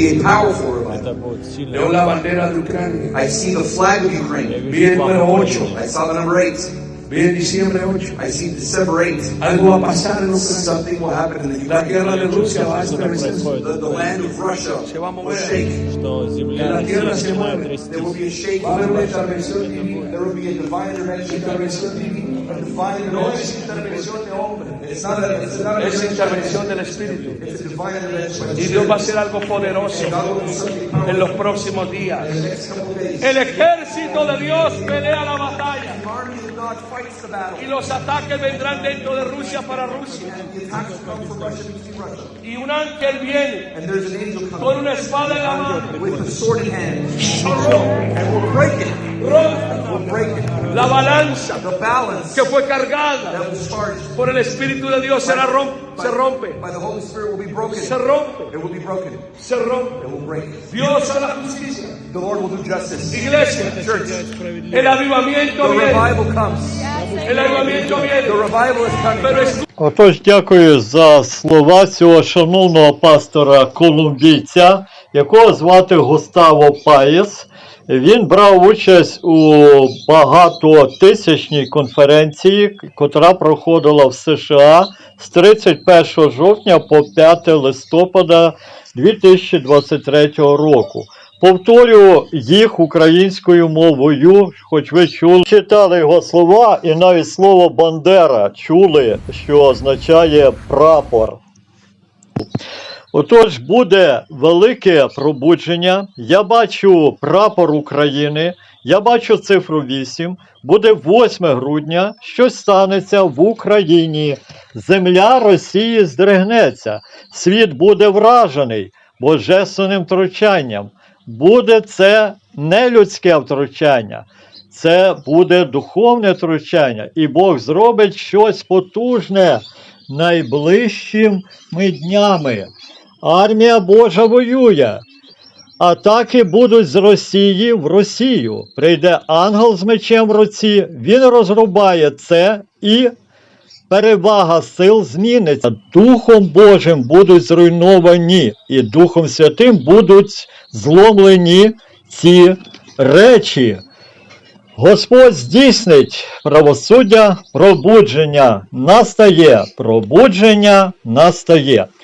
Be a. Veo la bandera de Ucrania. I see the flag of Ukraine. Vi el número 8. I saw the number 8. Viene diciembre 8. I see December 8. Algo va a pasar en Ucrania. Something will happen in La guerra de Rusia va a. The, the land of Russia se va a. Will shake. La tierra se mueve. There will be a shake. Va a haber. There will be a divine intervention. Divina. No es intervención de hombre. Es intervención del Espíritu. Y Dios va a hacer algo poderoso en los próximos días. El ejército de Dios pelea la. Battle. Y los ataques vendrán dentro de Rusia para Rusia. And the attacks will come from Russia to Russia. Y un ángel viene And there's an angel con una espada en la mano. with a sword in hand. Rompe, And will break it. rompe Will break it. la balanza The balance que fue cargada that was charged por el Espíritu de Dios será rom- se rompe, by the Holy Spirit will be broken. se rompe, It will be broken. se rompe. It will break. Dios hará justicia. The Lord will do justice. Iglesia, Church, el avivamiento the viene, revival comes. Отож, дякую за слова цього шановного пастора колумбійця, якого звати Густаво Паєс. Він брав участь у багатотисячній конференції, котра проходила в США з 31 жовтня по 5 листопада 2023 року. Повторю їх українською мовою, хоч ви чули, читали його слова, і навіть слово Бандера чули, що означає прапор. Отож, буде велике пробудження. Я бачу прапор України, я бачу цифру 8. Буде 8 грудня. Щось станеться в Україні. Земля Росії здригнеться. Світ буде вражений божественним втручанням. Буде це не людське втручання, це буде духовне втручання, і Бог зробить щось потужне найближчими днями. Армія Божа воює. Атаки будуть з Росії в Росію. Прийде ангел з мечем в руці, він розрубає це і перевага сил зміниться. Духом Божим будуть зруйновані, і Духом Святим будуть зломлені ці речі. Господь здійснить правосуддя, пробудження настає, пробудження настає.